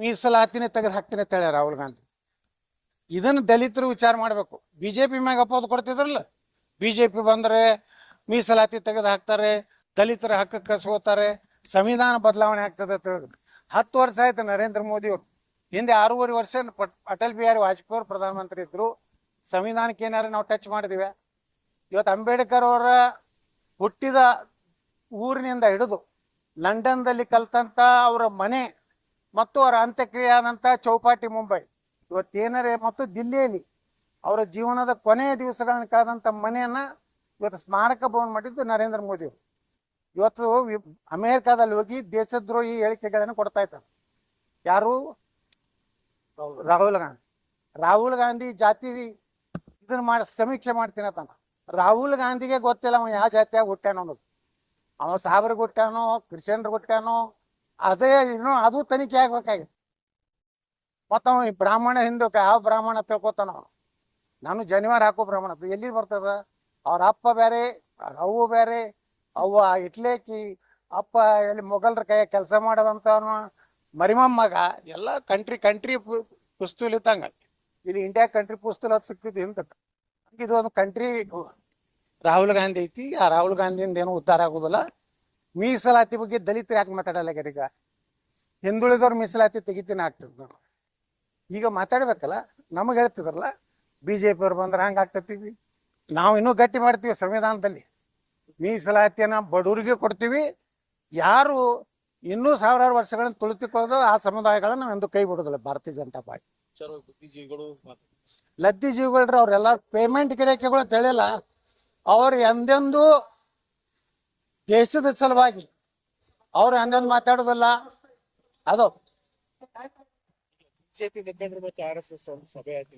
ಮೀಸಲಾತಿನೇ ತೆಗೆದು ಹಾಕ್ತೀನಿ ಅಂತ ಹೇಳ್ಯಾರ ರಾಹುಲ್ ಗಾಂಧಿ. ಇದನ್ನು ದಲಿತರು ವಿಚಾರ ಮಾಡಬೇಕು. ಬಿ ಜೆ ಪಿ ಮ್ಯಾಗ ಅಪೋದು ಕೊಡ್ತಿದ್ರಲ್ಲ ಬಿ ಜೆ ಪಿ ಬಂದರೆ ಮೀಸಲಾತಿ ತೆಗೆದು ಹಾಕ್ತಾರೆ, ದಲಿತರ ಹಕ್ಕಕ್ಕೆ ಕಸ್ಕೋತಾರೆ ಸಂವಿಧಾನ ಬದಲಾವಣೆ ಆಗ್ತದೆ ಅಂತ ಹೇಳಿದ್ರು. ಹತ್ತು ವರ್ಷ ಆಯ್ತು ನರೇಂದ್ರ ಮೋದಿ ಅವರು. ಹಿಂದೆ ಆರೂವರೆ ವರ್ಷ ಅಟಲ್ ಬಿಹಾರಿ ವಾಜಪೇಯಿ ಅವರು ಪ್ರಧಾನಮಂತ್ರಿ ಇದ್ದರು ಸಂವಿಧಾನಕ್ಕೆ ಏನಾರು ನಾವು ಟಚ್ ಮಾಡಿದ್ವಿ. ಇವತ್ತು ಅಂಬೇಡ್ಕರ್ ಅವರ ಹುಟ್ಟಿದ ಊರಿನಿಂದ ಹಿಡಿದು ಲಂಡನ್ದಲ್ಲಿ ಕಲ್ತಂತ ಅವರ ಮನೆ ಮತ್ತು ಅವರ ಅಂತ್ಯಕ್ರಿಯೆ ಆದಂತಹ ಚೌಪಾಟಿ ಮುಂಬೈ. ಇವತ್ತೇನರೇ ಮತ್ತು ದಿಲ್ಲಿಯಲ್ಲಿ ಅವರ ಜೀವನದ ಕೊನೆಯ ದಿವಸಗಳನ್ನು ಕಳೆದಂಥ ಮನೆಯನ್ನ ಇವತ್ತು ಸ್ಮಾರಕ ಭವನ ಮಾಡಿದ್ದು ನರೇಂದ್ರ ಮೋದಿ ಇವತ್ತು ಅಮೆರಿಕಾದಲ್ಲಿ ಹೋಗಿ ದೇಶದ್ರೋಹಿ ಹೇಳಿಕೆಗಳನ್ನು ಕೊಡ್ತಾ ಇದ್ದಾರೆ. ಯಾರು? ರಾಹುಲ್ ಗಾಂಧಿ. ರಾಹುಲ್ ಗಾಂಧಿ ಜಾತಿ ಇದನ್ನ ಮಾಡಿ, ಸಮೀಕ್ಷೆ ಮಾಡ್ತೀನಿ ತಾನ ರಾಹುಲ್ ಗಾಂಧಿಗೆ ಗೊತ್ತಿಲ್ಲ ಅವನು ಯಾವ ಜಾತಿಯಾಗಿ ಹುಟ್ಟ್ಯಾನ ಅನ್ನೋದು. ಅವ ಸಾಬ್ರಿಗೆ ಹುಟ್ಟ್ಯಾನೋ ಕ್ರಿಶ್ಚಿಯನ್ರಿಗೆ ಹುಟ್ಟ್ಯಾನೋ ಅದೇ ಇನ್ನು ಅದು ತನಿಖೆ ಆಗ್ಬೇಕಾಗಿತ್ತು. ಮತ್ತ ಈ ಬ್ರಾಹ್ಮಣ ಹಿಂದೂ ಯಾವ ಬ್ರಾಹ್ಮಣ ತಿಳ್ಕೊತಾನ? ನಾನು ಜನಿವಾರ ಹಾಕೋ ಬ್ರಾಹ್ಮಣ. ಎಲ್ಲಿ ಬರ್ತದ? ಅವ್ರ ಅಪ್ಪ ಬೇರೆ, ಅವ್ರ ಅವ್ವ ಬೇರೆ, ಅವ್ವ ಇಟ್ಲೇಕಿ, ಅಪ್ಪ ಎಲ್ಲಿ ಮೊಘಲ್ರ ಕೈ ಕೆಲಸ ಮಾಡೋದಂತ ಮರಿಮಮ್ಮಗ ಎಲ್ಲ ಕಂಟ್ರಿ ಕಂಟ್ರಿ ಪುಸ್ತೂಲ್ ಇದ್ದಂಗ ಇಲ್ಲಿ ಇಂಡಿಯಾ ಕಂಟ್ರಿ ಪುಸ್ತೂಲ್ ಅದು ಸಿಕ್ತಿದ್ದು ಹಿಂದಕ್ಕೆ ಇದು ಒಂದು ಕಂಟ್ರಿ ರಾಹುಲ್ ಗಾಂಧಿ ಐತಿ. ಆ ರಾಹುಲ್ ಗಾಂಧಿಯಿಂದ ಏನು ಉದ್ಧಾರ ಆಗುದಿಲ್ಲ. ಮೀಸಲಾತಿ ಬಗ್ಗೆ ದಲಿತರು ಯಾಕೆ ಮಾತಾಡಲ್ಲ ಈಗ? ಹಿಂದುಳಿದವ್ರ ಮೀಸಲಾತಿ ತೆಗಿತೀನಿ ಆಗ್ತದ. ನಾವು ಈಗ ಮಾತಾಡ್ಬೇಕಲ್ಲ ನಮಗೆ ಹೇಳ್ತಿದ್ರಲ್ಲ ಬಿ ಜೆ ಪಿಯವ್ರು ಬಂದ್ರೆ ಹಂಗೆ ಆಗ್ತೈತಿ. ನಾವು ಇನ್ನೂ ಗಟ್ಟಿ ಮಾಡ್ತೀವಿ ಸಂವಿಧಾನದಲ್ಲಿ. ಮೀಸಲಾತಿಯನ್ನ ಬಡವರಿಗೆ ಕೊಡ್ತೀವಿ. ಯಾರು ಇನ್ನೂ ಸಾವಿರಾರು ವರ್ಷಗಳನ್ನ ತುಳಿತಿಕೊಳ್ಳೋದು ಆ ಸಮುದಾಯಗಳನ್ನ ನಾವು ಎಂದು ಕೈ ಬಿಡೋದಿಲ್ಲ ಭಾರತೀಯ ಜನತಾ ಪಾರ್ಟಿ. ಲದ್ದಿ ಜೀವಿಗಳ್ರ ಅವ್ರೆಲ್ಲ ಪೇಮೆಂಟ್ ಗಿರಾಕಿಗಳು ತಿಳಿಯಲ್ಲ ಅವ್ರು ಎಂದೆಂದೂ ದೇಶದ ಸಲುವಾಗಿ ಅವ್ರು ಹಂಗಂದ್ ಮಾತಾಡೋದಲ್ಲ ಅದು. ಬಿಜೆಪಿ ಮುಖಂಡರು ಮತ್ತು ಆರ್ ಎಸ್ ಎಸ್ ಸಭೆ ಆಯ್ತು